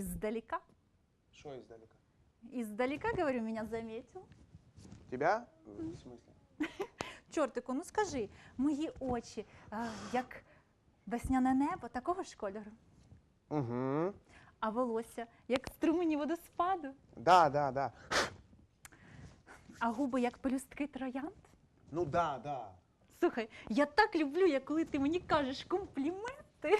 издалека? что издалека? Издалека, говорю, меня заметил. Тебя? В смысле? Чортику, ну скажи, мої очі, а, як весняне небо, такого ж кольору. Угу. А волосся, як струмені водоспаду, Да, да, да. а губи, як пелюстки троянд. Ну да, да. Слухай, я так люблю, як коли ти мені кажеш компліменти.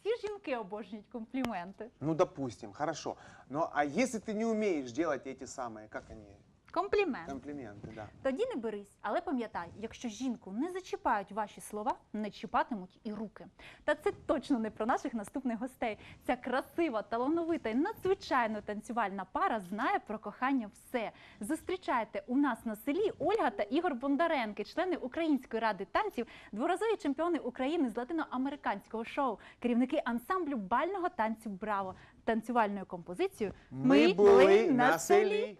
Всі жінки обожнюють компліменти. Ну, допустим, хорошо. Но а если ты не умеешь делать эти самые, как они, Комплімент. комплименты, да. Тоді не берись, але пам'ятай, якщо жінку не зачіпають ваші слова, не чіпатимуть і руки. Та це точно не про наших наступних гостей. Ця красива, талановита і надзвичайно танцювальна пара знає про кохання все. Зустрічайте у нас на селі Ольга та Ігор Бондаренки, члени Української ради танців, дворазові чемпіони України з латиноамериканського шоу, керівники ансамблю бального танцю Браво танцювальною композицією. Мы были на селі.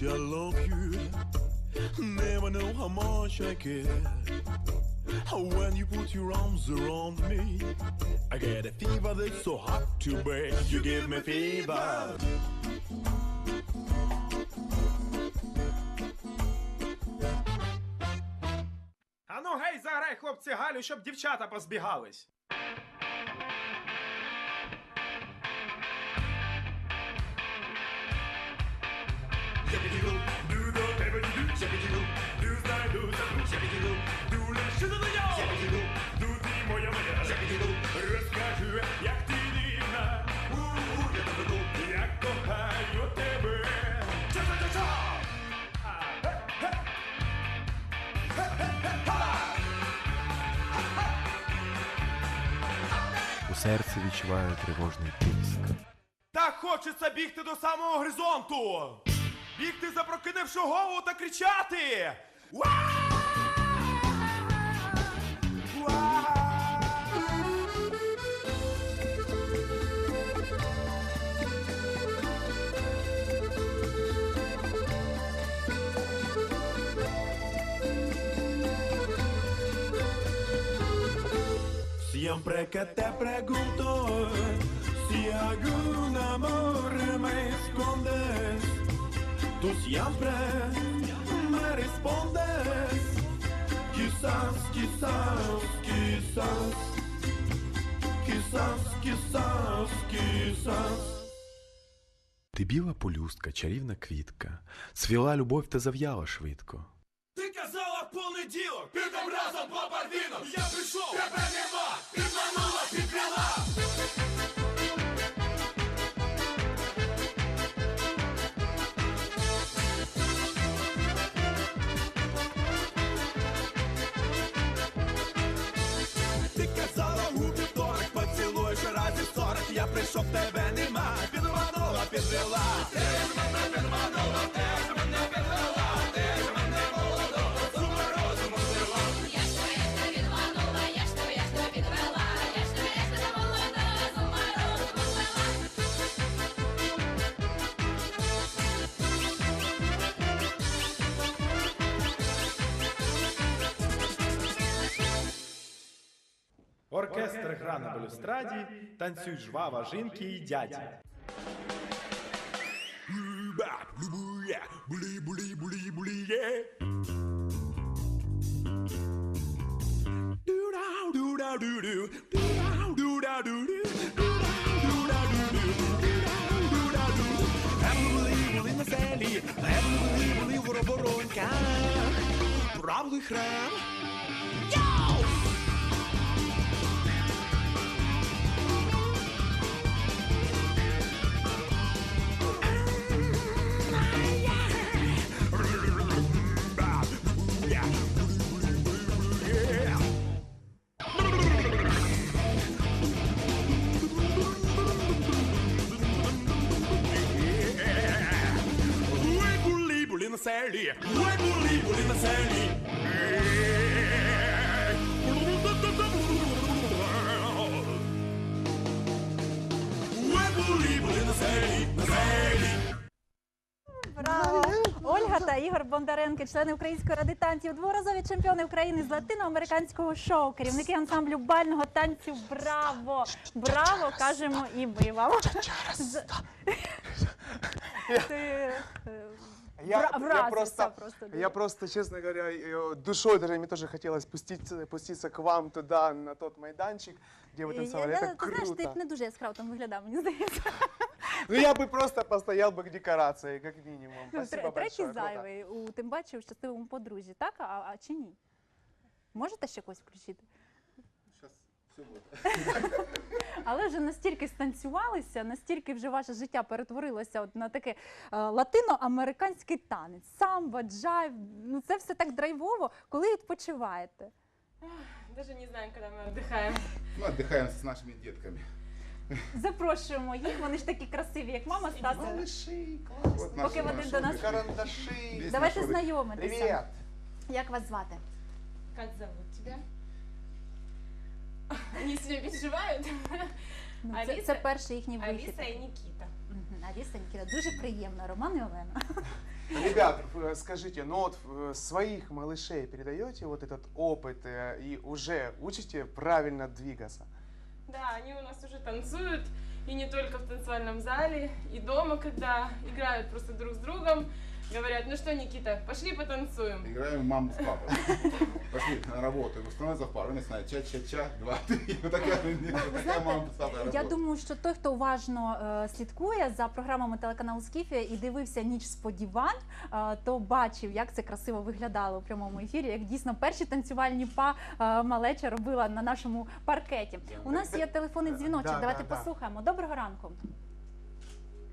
much I love you. Never know how much I care. When you put your arms around me, I get a fever that's so hard to bear. You give me fever. Ану гей, заграй, хлопці, Галю, щоб дівчата позбігались. Серці відчуваю тривожний тиск. Так хочеться бігти до самого горизонту! Бігти запрокинувши голову та кричати! Уа! Siempre que te pregunto si algún amor me escondes, tú siempre me respondes. Quizás, quizás, quizás, quizás, quizás, quizás. Ти біла полюстка, чарівна квітка, свіла любов та зав'яла швидко. Ти казала понеділок, підем разом по барвінок! Я прийшов, тебе нема! Прийшов, тебе нема, підманула, підвела. Ти мене підманула, ти мене підвела, Оркестр гра на балюстраді, танцюй жвава жінки і дяді. Були, на селі, були, були в вороборонках, правий храм. Веселі. Ой, були, були веселі. Ой, були, були веселі, веселі. Браво! Ольга та Ігор Бондаренки, члени Української ради танців, дворазові чемпіони України з латиноамериканського шоу, керівники ансамблю бального танцю. Браво! Браво! кажемо і ми вам. Ти е, Я, вра- я вразився просто, просто я дуже. просто, честно говоря, э, душой даже мне тоже хотелось спуститься, пуститься к вам туда, на тот майданчик, где вы Я- танцевали. я- Это ти знаєш, ти круто. не дуже яскраво там виглядав, мені здається. Ну я бы просто постоял бы к декорации, как минимум. Ну, Спасибо тре- Третій большое. круто. зайвий у тим бачив в щасливому подружжі, так? А, а чи ні? Можете ще когось включити? Але вже настільки станцювалися, настільки вже ваше життя перетворилося от на таке е, латиноамериканський танець, самба, джайв. Ну це все так драйвово. Коли відпочиваєте? Даже не знаем, когда мы отдыхаем. Ну, отдыхаем с нашими детками. Запрошуємо їх, вони ж такі красиві, як мама з татом. Малыши, классно. Вот Поки наши вони до нас маршруты. Карандаши. Весь давайте маршрут. знайомитися. Привет. Як вас звати? Как зовут тебя? Они сегодня переживают? Ну, це, Аліса- це перший їхній вихід. Алиса и Никита. Мгм, Аліса Нікіта, дуже приємно. Роман і Олена. Ребят, э, скажите, ну вот э, своих малышей передаете вот этот опыт э, и уже учите правильно двигаться? Да, они у нас уже танцуют. И не только в танцевальном зале, и дома, когда играют просто друг с другом. Говорят, ну что, Никита, пошли потанцуем. Играем маму с папой. Пошли на работу. И становятся в пару. Не знаю, ча-ча-ча, два, три. Вот такая, такая мама с папой Я думаю, що той, хто уважно е, слідкує за програмами телеканалу Скіфія і дивився ніч сподівань, е, то бачив, як це красиво виглядало у прямому ефірі, як дійсно перші танцювальні па е, малеча робила на нашому паркеті. У нас є телефонний дзвіночок. Да, Давайте да, да. послухаємо. Доброго ранку.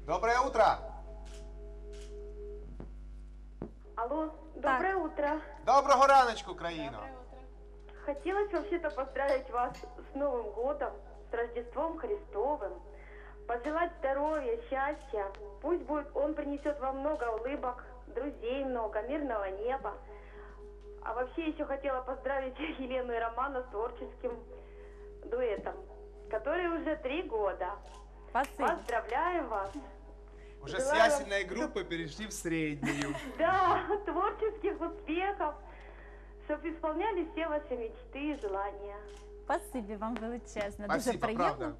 Доброе утро! Алло, доброе утро. Доброго раночку, Украина! Доброе утро. Хотелось вообще-то поздравить вас с Новым годом, с Рождеством Христовым, пожелать здоровья, счастья. Пусть будет он принесет вам много улыбок, друзей много, мирного неба. А вообще еще хотела поздравить Елену и Романа с творческим дуэтом, который уже три года. Спасибо. Поздравляем вас! Уже с Желаю вам ясельной группы перешли в среднюю. Да, творческих успехов, чтобы исполнялись все ваши мечты и желания. Спасибі вам величезне. Дуже Спасибо, приємно. правда.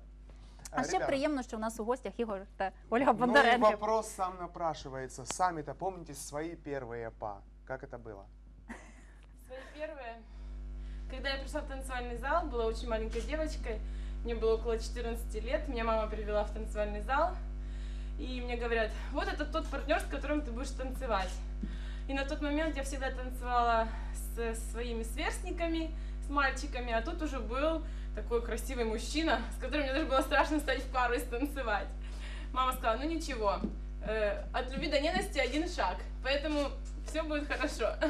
А ще ребят, приємно, що у нас у гостях Ігор та Ольга Ну и Бондаренко. вопрос сам напрашивается. Сами-то помните свои первые па? Как это было? Свои первые. Когда я пришла в танцевальный зал, была очень маленькой девочкой, мне было около 14 лет, меня мама привела в танцевальный зал, и мне говорят, вот это тот партнер, с которым ты будешь танцевать. И на тот момент я всегда танцевала с своими сверстниками, с мальчиками, а тут уже был такой красивый мужчина, с которым мне даже было страшно стать в пару и станцевать. Мама сказала, ну ничего, э, от любви до ненависти один шаг, поэтому все будет хорошо.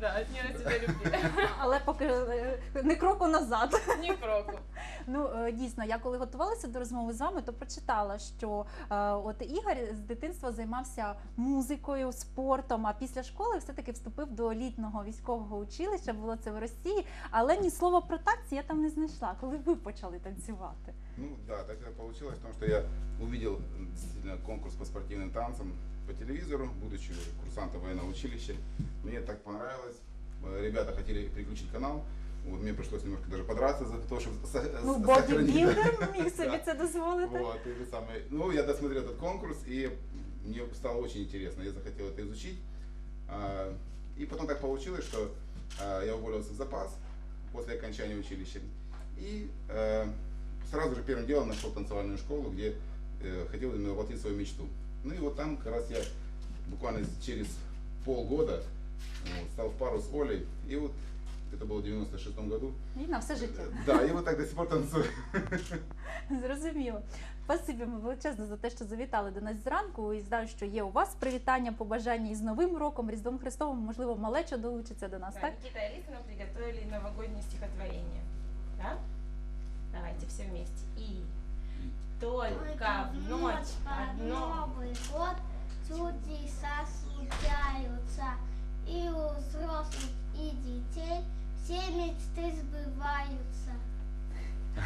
Да, от ненависти до любви. Але поки е, не кроку назад. Ні кроку. Ну е, дійсно, я коли готувалася до розмови з вами, то прочитала, що е, от Ігор з дитинства займався музикою, спортом. А після школи все-таки вступив до елітного військового училища. Було це в Росії, але ні слова про танці я там не знайшла. Коли ви почали танцювати? Ну да, так это получилось, потому что я увидел м, действительно конкурс по спортивным танцам по телевизору, будучи курсантом военного училища. Мне так понравилось. Э, Ребята хотели переключить канал. Вот, мне пришлось немножко даже подраться за то, чтобы со- Ну, со- сохранить. бодібілдер міг собі Да. це дозволити. Вот, и это самое. Ну, я досмотрел этот конкурс, и мне стало очень интересно. Я захотел это изучить. А, И потом так получилось, что а, я уволился в запас после окончания училища. И э, сразу же первым делом нашел танцевальную школу, где э, хотел именно воплотить свою мечту. Ну и вот там как раз я буквально через полгода вот, стал в пару с Олей. И вот это было в 96 году. І на все життя. Да, и вот так до сих пор танцую. Зрозуміло. Спасибі вам величезно за те, що завітали до нас зранку. І знаю, що є у вас привітання, побажання із Новим роком, Різдвом Христовим. Можливо, малеча долучиться до нас, Да, так? Никита и Алиса нам приготовили новогоднее стихотворение. Да? Давайте все вместе. И только в ночь под Новый Новый год чудеса встречаются и у взрослых, и детей. Все мечты сбываются.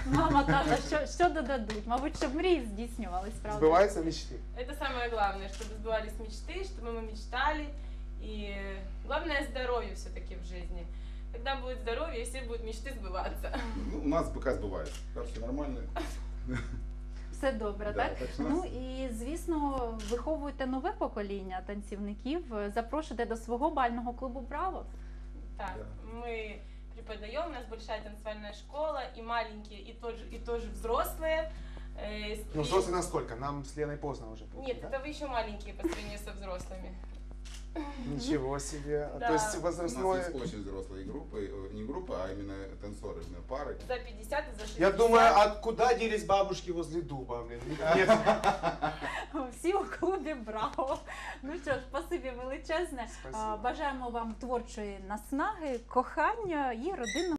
Мама, тата, що, що додадуть? Мабуть, щоб мрії здійснювались, правда? Сбываются мечты. Это самое главное, чтобы сбывались мечты, чтобы мы мечтали. И главное здоровье все-таки в жизни. Когда будет здоровье, все будут мечты сбываться. Ну, у нас БК сбывает. Так все нормально. Все добре, Да, так? так що у Ну нас- і звісно, виховуєте нове покоління танцівників, запрошуєте до свого бального клубу Браво. Так, Да. мы преподаем, у нас большая танцевальная школа, и маленькие, и тоже, и тоже взрослые. Э, Ну, взрослые насколько? Нам с Леной поздно уже. будет, Нет, да? это вы еще маленькие по сравнению со взрослыми. Ничего себе. Да. То есть У нас возрастное... есть очень взрослые группы, э, не группы, а именно танцоры, именно пары. За 50 и за 60. Я думаю, а куда делись бабушки возле дуба, блин? Нет. Всі у клубі Браво. Ну що ж, спасибі величезне. Спасибо. А, Бажаємо вам творчої наснаги, кохання і родинного.